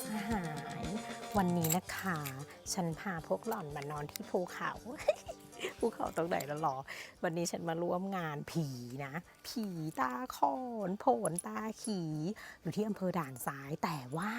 สหาย วันนี้นะคะ ฉันพาพวกหล่อนมานอนที่ภูเขา ภูเขาตรงไหนแล้วหรอ วันนี้ฉันมาร่วมงานผีนะ ผีตาคอนโผนตาขีอยู่ที่อำเภอด่านซ้ายแต่ว่า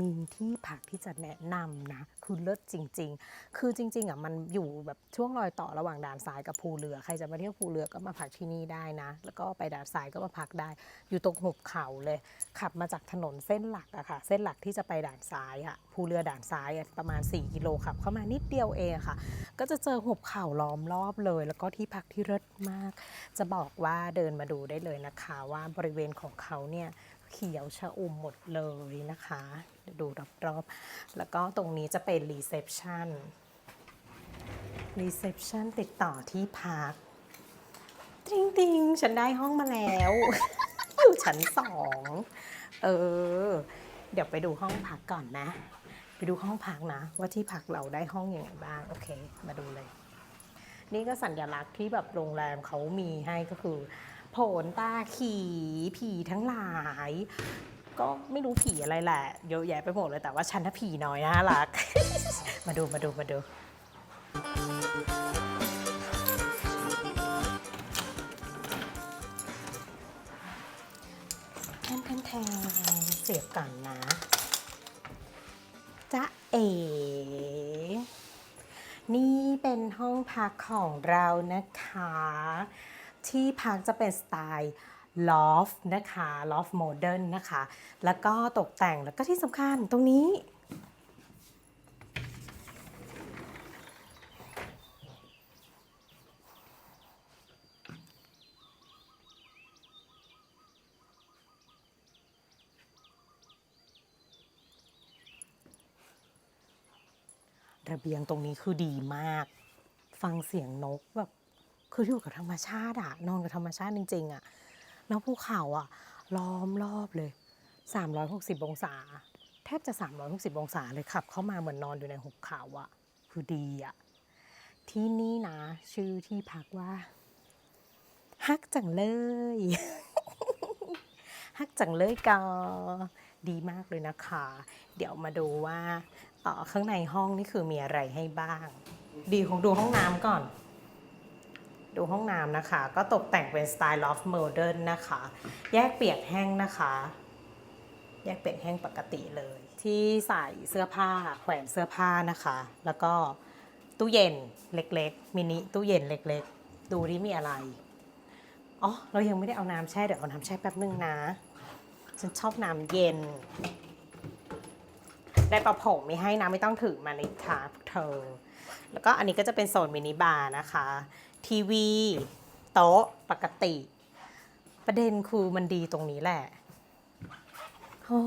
มีที่พักที่จะแนะนำนะคือเลิศจริง ๆ คือจริง ๆอะมันอยู่แบบช่วงรอยต่อระหว่างด่านซ้ายกับภูเรือ ใครจะมาเที่ยวภูเรือก็มาพักที่นี่ได้นะ แล้วก็ไปด่านซ้ายก็มาพักได้ อยู่ตรงหุบเขาเลย ขับมาจากถนนเส้นหลักอะค่ะ เส้นหลักที่จะไปด่านซ้ายอะภูเรือด่านซ้ายประมาณ 4 กิโลขับ เข้ามานิดเดียวเองค่ะ ก็จะเจอหุบเขาล้อมรอบเลย แล้วก็ที่พักที่เลิศมาก จะบอกว่าเดินมาดูได้เลยนะคะ ว่าบริเวณของเขาเนี่ย เขียวชะอุ่มหมดเลยนะคะ ดูรอบๆ แล้วก็ตรงนี้จะเป็นรีเซพชันรีเซพชันติดต่อที่พักติงติงๆ ฉันได้ห้องมาแล้วอยู่ชั้นสองเออ เดี๋ยวไปดูห้องพักก่อนนะ ไปดูห้องพักนะ ว่าที่พักเราได้ห้องอยังไงบ้าง โอเค มาดูเลย นี่ก็สัญลักษณ์ที่แบบโรงแรมเขามีให้ก็คือ โผนตาขี่ผีทั้งหลาย ก็ไม่รู้ผีอะไรแหละเยอะแยะไปหมดเลยแต่ว่าฉันน่ะผีน้อยน่ารัก มาดูมาดูมาดู แทนแทนแทนเสียบก่อนนะจ๊ะเอ๋นี่เป็นห้องพักของเรานะคะ ที่พักจะเป็นสไตล์ลอฟนะคะลอฟโมเดิร์นนะคะ แล้วก็ตกแต่งแล้วก็ที่สำคัญตรงนี้ ระเบียงตรงนี้คือดีมาก ฟังเสียงนกแบบ คืออยู่กับธรรมชาติอะนอนกับธรรมชาติจริงๆอะแล้วภูเขาอะล้อมรอบเลย 360 องศา แทบจะ 360 องศาเลยขับ เข้ามาเหมือนนอนอยู่ในหุบเขาอะคือดีอะที่นี่นะ ชื่อที่พักว่าฮักจังเลยฮักจังเลยก็ดีมากเลยนะคะ เดี๋ยวมาดูว่าออข้างในห้องนี่คือมีอะไรให้บ้าง ดีของดูห้องน้ำก่อน ดูห้องน้ำนะคะ ก็ตกแต่งเป็นสไตล์ลอฟโมเดิร์นนะคะ แยกเปียกแห้งนะคะ แยกเปียกแห้งปกติเลย ที่ใส่เสื้อผ้าแขวนเสื้อผ้านะคะ แล้วก็ตู้เย็นเล็กๆมินิตู้เย็นเล็กๆ ดูที่มีอะไรอ๋อเรายังไม่ได้เอาน้ำแช่เดี๋ยวเอาน้ำแช่แป๊บนึงนะฉันชอบน้ำเย็น ได้ประผงไม่ให้นะไม่ต้องถือมาในทาพวกเธอ แล้วก็อันนี้ก็จะเป็นโซนมินิบาร์นะคะ ทีวี โต๊ะปกติ ประเด็นคือมันดีตรงนี้แหละโอ้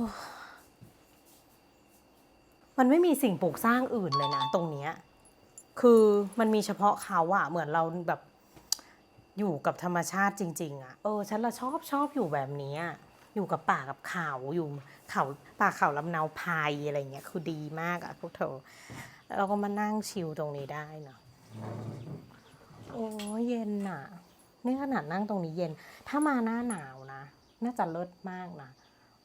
มันไม่มีสิ่งปลูกสร้างอื่นเลยนะตรงเนี้ยคือมันมีเฉพาะเขาอะเหมือนเราแบบอยู่กับธรรมชาติจริง ๆอะเออฉันละชอบชอบอยู่แบบนี้อยู่กับป่ากับเขาอยู่เขาป่าเขาลำเนาพายอะไรเงี้ยคือดีมากอะพวกเธอเราก็มานั่งชิลตรงนี้ได้เนาะ โอ้เย็นอะนี่ขนาดนั่งตรงนี้เย็น ถ้ามาหน้าหนาวนะ น่าจะเลิศมากนะ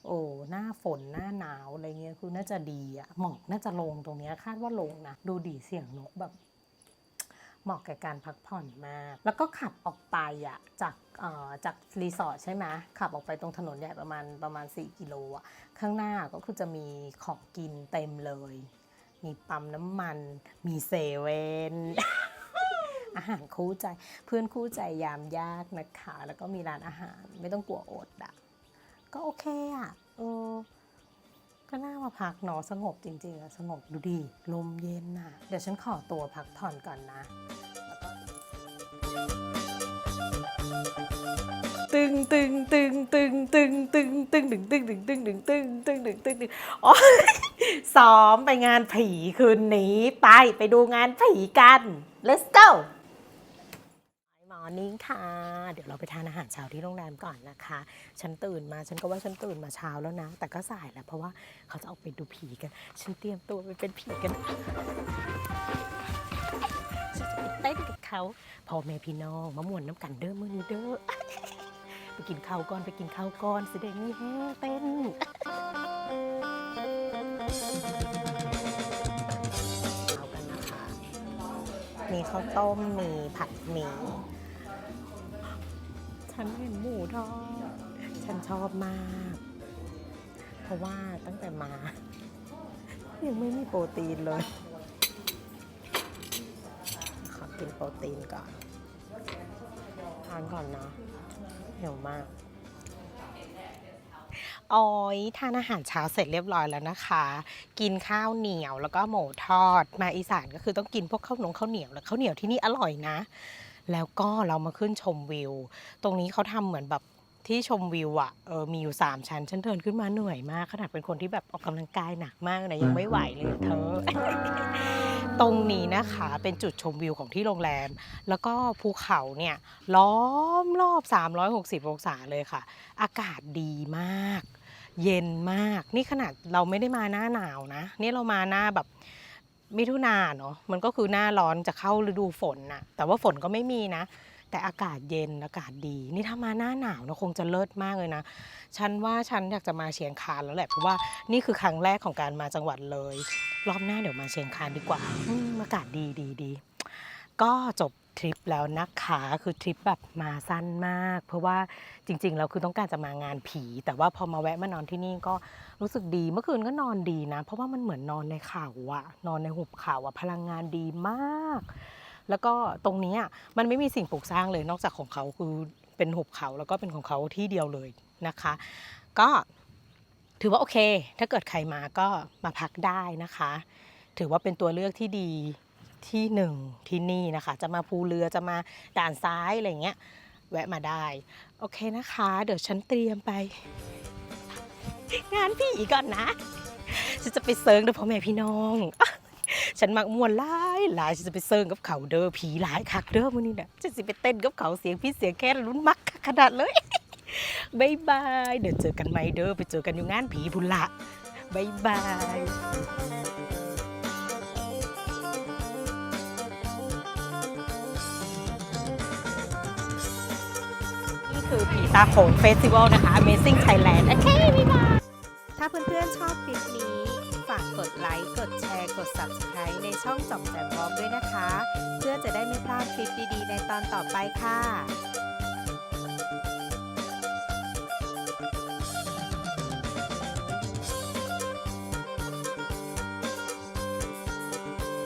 โอ้ หน้าฝนหน้าหนาวอะไรเงี้ย คือน่าจะดีอะหมอกน่าจะลงตรงเนี้ยคาดว่าลงนะ ดูดีเสียงนกแบบเหมาะกับการพักผ่อนมาก แล้วก็ขับออกไปอะจากเอ่อจากรีสอร์ทใช่ไหมขับออกไปตรงถนนใหญ่ประมาณประมาณ 4 กิโลอะข้างหน้าก็คือจะมีของกินเต็มเลย มีปั๊มน้ำมัน มีเซเว่น อาหารคู่ใจ เพื่อนคู่ใจยามยากนะคะ แล้วก็มีร้านอาหารไม่ต้องกลัวอดอะก็โอเคอะเออก็น่ามาพักเนาะสงบจริงๆอะสงบดูดีลมเย็นน่ะ เดี๋ยวฉันขอตัวพักผ่อนก่อนนะ ตึงตึงตึงตึงตึงตึงตึงตึงตึงตึงตึงตึงตึงตึงตึงตึงตึงอ๋อซ้อมไปงานผีคืนนี้ ไปไปดูงานผีกัน let's go morning ค่ะ เดี๋ยวเราไปทานอาหารเช้าที่โรงแรมก่อนนะคะ ฉันตื่นมา ฉันก็ว่าฉันตื่นมาเช้าแล้วนะ แต่ก็สายแล้วเพราะว่าเขาจะออกไปดูผีกัน ฉันเตรียมตัวไปเป็นผีกันฉันจะไปเต้นกับเขาพ่อแม่พี่น้องมะม่วนน้ำกันเด้อมือเด้อ ไปกินข้าวก่อนไปกินข้าวก่อนสดงนี่แฮเต้นมีข้าวต้ม มีผัดหมี่ ฉันเห็นหมูทอด ฉันชอบมาก เพราะว่าตั้งแต่มา ยังไม่มีโปรตีนเลย ขอกินโปรตีนก่อน ทานก่อนเนาะหิวมากออยทานอาหารเช้าเสร็จเรียบร้อยแล้วนะคะ กินข้าวเหนียวแล้วก็หมูทอด มาอีสานก็คือต้องกินพวกข้าวหนงข้าวเหนียวแล้วข้าวเหนียวที่นี่อร่อยนะ แล้วก็เรามาขึ้นชมวิว ตรงนี้เขาทำเหมือนแบบที่ชมวิวอะเออมีอยู่ 3 ชั้น ฉันเดินขึ้นมาเหนื่อยมาก ขนาดเป็นคนที่แบบออกกำลังกายหนักมากนะยังไม่ไหวเลยเธอ ตรงนี้นะคะเป็นจุดชมวิวของที่โรงแรม แล้วก็ภูเขาเนี่ยล้อมรอบ 360 องศาเลยค่ะ อากาศดีมาก เย็นมาก นี่ขนาดเราไม่ได้มาหน้าหนาวนะ นี่เรามาหน้าแบบ มิถุนาเนาะมันก็คือหน้าร้อนจะเข้าฤดูฝนนะแต่ว่าฝนก็ไม่มีนะ แต่อากาศเย็นอากาศดี นี่ถ้ามาหน้าหนาวนะคงจะเลิศมากเลยนะ ฉันว่าฉันอยากจะมาเชียงคานแล้วแหละเพราะว่านี่คือครั้งแรกของการมาจังหวัดเลย รอบหน้าเดี๋ยวมาเชียงคานดีกว่าอืมอากาศดีดีดี ก็จบทริปแล้วนะคะคือทริปแบบมาสั้นมาก เพราะว่าจริงๆเราคือต้องการจะมางานผี แต่ว่าพอมาแวะมานอนที่นี่ก็รู้สึกดีเมื่อคืนก็นอนดีนะ เพราะว่ามันเหมือนนอนในเขาอะนอนในหุบเขาอะพลังงานดีมาก แล้วก็ตรงนี้มันไม่มีสิ่งปลูกสร้างเลยนอกจากของเขาคือเป็นหุบเขาแล้วก็เป็นของเขาที่เดียวเลยนะคะ ก็ถือว่าโอเค ถ้าเกิดใครมาก็มาพักได้นะคะ ถือว่าเป็นตัวเลือกที่ดี ที่หนึ่งที่นี่นะคะ จะมาภูเรือจะมาด่านซ้ายอะไรเงี้ยแวะมาได้ โอเคนะคะ เดี๋ยวฉันเตรียมไป งานพี่ก่อนนะฉันจะไปเซิร์งด้วยพ่อแม่พี่น้อง ฉันมักมวนหลายหลายฉันจะไปเซิร์งกับเขาเด้อผีหลายคักเด้อมื้อนี้น่ะฉันสิไปเต้นกับเขาเสียงพี่เสียงแค่ลุ้นมักขนาดเลยบายบายเดี๋ยวเจอกันใหม่เด้อไปเจอกันอยู่งานผีบุญละบายบาย คือผีตาโขนเฟสติวัลนะคะ Amazing Thailand โอเคบ๊ายบายถ้าเพื่อนๆชอบคลิปนี้ ฝากกดไลค์ กดแชร์ กด Subscribe ในช่องจอมแจมวอมด้วยนะคะ เพื่อจะได้ไม่พลาดคลิปดีๆ ในตอนต่อไปค่ะ